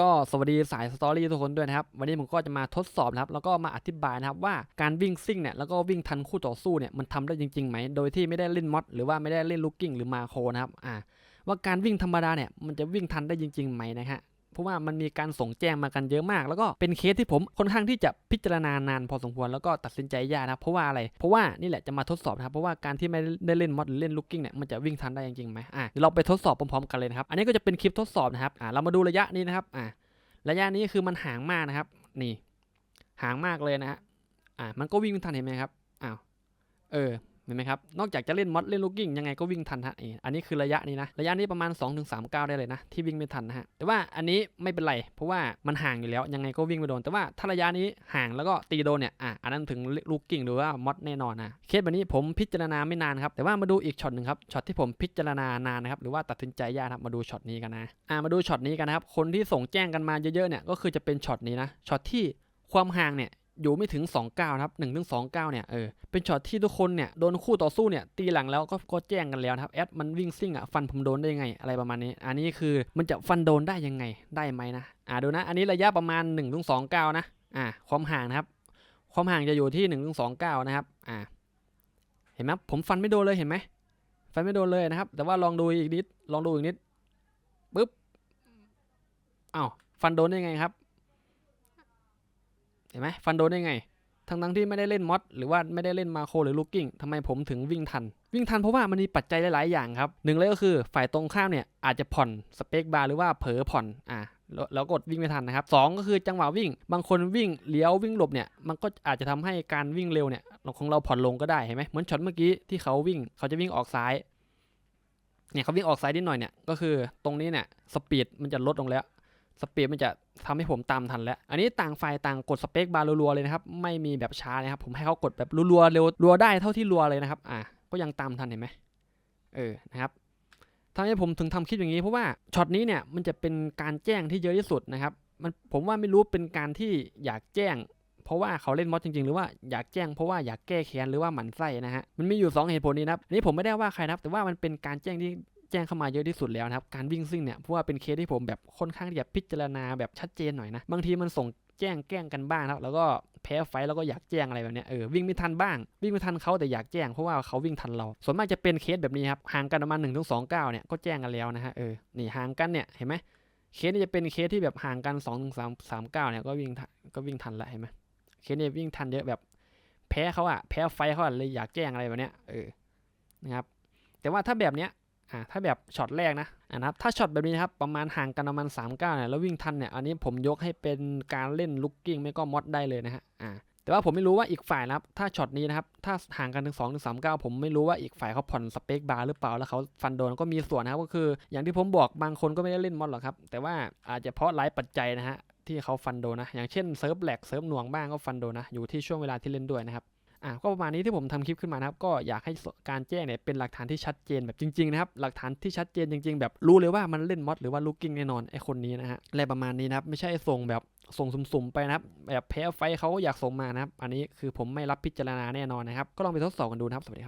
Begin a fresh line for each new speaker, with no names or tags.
ก็สวัสดีสายสตอรี่ทุกคนด้วยนะครับ วันนี้ผมก็จะมาทดสอบนะครับ แล้วก็มาอธิบายนะครับว่าการวิ่งซิ่งเนี่ยแล้วก็วิ่งทันคู่ต่อสู้เนี่ยมันทำได้จริงๆไหมโดยที่ไม่ได้เล่นมอดหรือว่าไม่ได้เล่นลูกกิ้งหรือมาโครนะครับอ่าว่าการวิ่งธรรมดาเนี่ยมันจะวิ่งทันได้จริงๆไหมนะฮะ เพราะว่ามันมีการส่งแจ้งมากันเยอะมาก แล้วก็เป็นเคสที่ผมค่อนข้างที่จะพิจารณานานพอสมควรแล้วก็ตัดสินใจยากนะครับเพราะว่าอะไร เพราะว่านี่แหละจะมาทดสอบนะครับเพราะว่าการที่ไม่ได้เล่นมอดหรือเล่นลูกกิ้งเนี่ยมันจะวิ่งทันได้จริงๆไหมอะเดี๋ยวเราไปทดสอบพร้อมๆกันเลยนะครับอันนี้ก็จะเป็นคลิปทดสอบนะครับอ่าเรามาดูระยะนี้นะครับอ่าระยะนี้คือมันห่างมากนะครับนี่ห่างมากเลยนะฮะอ่ามันก็วิ่งทันเห็นไหมครับอ้าวเออ เห็นไหมครับ นอกจากจะเล่นมอดเล่นลูกกิ้งยังไงก็วิ่งทันฮะอันนี้คือระยะนี้นะ ระยะนี้ประมาณ 2-3ก้าวได้เลยนะ ที่วิ่งไม่ทันนะฮะ แต่ว่าอันนี้ไม่เป็นไร เพราะว่ามันห่างอยู่แล้ว ยังไงก็วิ่งไม่โดน แต่ว่าถ้าระยะนี้ห่างแล้วก็ตีโดนเนี่ย อะ อันนั้นถึงลูกกิ้งหรือว่ามอดแน่นอนนะ เคสแบบนี้ผมพิจารณาไม่นานครับ แต่ว่ามาดูอีกช็อตหนึ่งครับ ช็อตที่ผมพิจารณานานนะครับ หรือว่าตัดสินใจยากครับ มาดูช็อตนี้กันนะ อ่า มาดูช็อตนี้กันนะครับ คนที่ส่งแจ้งกันมาเยอะๆเนี่ย ก็คือจะเป็นช็อตนี้นะ ช็อตที่ความห่างเนี่ย อยู่ไม่ถึง2ก้านะครับ1ถึง2ก้าเนี่ยเออเป็นช็อตที่ทุกคนเนี่ยโดนคู่ต่อสู้เนี่ยตีหลังแล้วก็ก็แจ้งกันแล้วนะครับแอดมันวิ่งซิ่งอะฟันผมโดนได้ยังไงอะไรประมาณนี้ อันนี้คือมันจะฟันโดนได้ยังไงได้ไหมนะอ่าดูนะ อันนี้ระยะประมาณ1ถึง2ก้านะอ่าความห่างนะครับ ความห่างจะอยู่ที่1ถึง2ก้านะครับอ่าเห็นไหมผมฟันไม่โดนเลยเห็นไหมฟันไม่โดนเลยนะครับ แต่ว่าลองดูอีกนิดลองดูอีกนิดปึ๊บอ้าวฟันโดนได้ยังไงครับ ห็นไหมฟันโดนได้ไง ทั้งทั้งที่ไม่ได้เล่นมอดหรือว่าไม่ได้เล่นมาโคหรือลูกกิ้งทำไมผมถึงวิ่งทัน วิ่งทันเพราะว่ามันมีปัจจัยหลายๆอย่างครับหนึ่งเลยก็คือฝ่ายตรงข้ามเนี่ยอาจจะผ่อนสเปคบาร์หรือว่าเผลอผ่อนอ่าแล้วกดวิ่งไม่ทันนะครับสองก็คือจังหวะวิ่ง บางคนวิ่งเลี้ยววิ่งหลบเนี่ยมันก็อาจจะทำให้การวิ่งเร็วเนี่ยของเราผ่อนลงก็ได้เห็นไหมเหมือนช็อตเมื่อกี้ที่เขาวิ่งเขาจะวิ่งออกซ้ายเนี่ยเขาวิ่งออกซ้ายนิดหน่อยเนี่ยก็คือตรงนี้เนี่ยสปีดมันจะลดลงแล้ว สปีดมันจะทำให้ผมตามทันแล้ว อันนี้ต่างฝ่ายต่างกดสเปคบาร์รัวๆเลยนะครับ ไม่มีแบบช้านะครับ ผมให้เขากดแบบรัวๆเร็วรัวได้เท่าที่รัวเลยนะครับ อะก็ยังตามทันเห็นไหมเออ นะครับทำให้ผมถึงทำคลิปอย่างนี้เพราะว่าช็อตนี้เนี่ยมันจะเป็นการแจ้งที่เยอะที่สุดนะครับ มันผมว่าไม่รู้เป็นการที่อยากแจ้ง เพราะว่าเขาเล่นมอดจริงๆ หรือว่าอยากแจ้งเพราะว่าอยากแก้แค้นหรือว่าหมั่นไส้นะฮะ มันมีอยู่สองเหตุผลนี้นะครับอันนี้ผมไม่ได้ว่าใครนะครับแต่ว่ามันเป็นการแจ้งที่ แจ้งเข้ามาเยอะที่สุดแล้วนะครับ การวิ่งซิ่งเนี่ยเพราะว่าเป็นเคสที่ผมแบบค่อนข้างที่จะพิจารณาแบบชัดเจนหน่อยนะ บางทีมันส่งแจ้งแกล้งกันบ้างนะครับแล้วก็แพ้ไฟแล้วก็อยากแจ้งอะไรแบบเนี้ยเออวิ่งไม่ทันบ้าง วิ่งไม่ทันเขาแต่อยากแจ้งเพราะว่าเขาวิ่งทันเรา ส่วนมากจะเป็นเคสแบบนี้ครับห่างกันประมาณหนึ่งถึงสองก้าวเนี่ยก็แจ้งกันแล้วนะฮะเออนี่ห่างกันเนี่ยเห็นไหมเคสนี้จะเป็นเคสที่แบบห่างกันสองถึงสามสามก้าวเนี่ยก็วิ่งทันก็วิ่งทันละเห็นไหมเคสนี้วิ่งทันเยอะแบบแพ้เขาอะแพ้ไฟเขาอะเลยอยากแจ้งอะไรแบบเนี้ยเออนะครับแต่ว่าถ้าแบบเนี้ย อ่าถ้าแบบช็อตแรกนะอ่านะครับถ้าช็อตแบบนี้นะครับประมาณห่างกันประมาณ3ก้าวเนี่ยแล้ววิ่งทันเนี่ยอันนี้ผมยกให้เป็นการเล่นลุกกิ้งไม่ก็มอดได้เลยนะฮะอ่าแต่ว่าผมไม่รู้ว่าอีกฝ่ายนะครับถ้าช็อตนี้นะครับถ้าห่างกันถึง2ถึง3ก้าผมไม่รู้ว่าอีกฝ่ายเขาผ่อนสเปคบาร์หรือเปล่าแล้วเขาฟันโดนก็มีส่วนนะครับก็คือ อย่างที่ผมบอกบางคนก็ไม่ได้เล่นมอดหรอกครับแต่ว่าอาจจะเพราะหลายปัจจัยนะฮะที่เขาฟันโดนนะอย่างเช่นเซิร์ฟแหลกเซิร์ฟหน่วงบ้างก็ฟันโดนนะอยู่ที่ช่วงเวลาที่เล่นด้วยนะครับ อะก็ประมาณนี้ที่ผมทำคลิปขึ้นมานะครับ ก็อยากให้การแจ้งเนี่ยเป็นหลักฐานที่ชัดเจนแบบจริงๆนะครับ หลักฐานที่ชัดเจนจริง ๆ แบบรู้เลยว่ามันเล่นมอดหรือว่าลูกกิ้งแน่นอนไอคนนี้นะฮะอะไรประมาณนี้นะครับ ไม่ใช่ส่งแบบส่งสุ่มๆไปนะครับ แบบแพ้ไฟเขาอยากส่งมานะครับ อันนี้คือผมไม่รับพิจารณาแน่นอนนะครับ ก็ลองไปทดสอบกันดูนะครับ สวัสดีครับ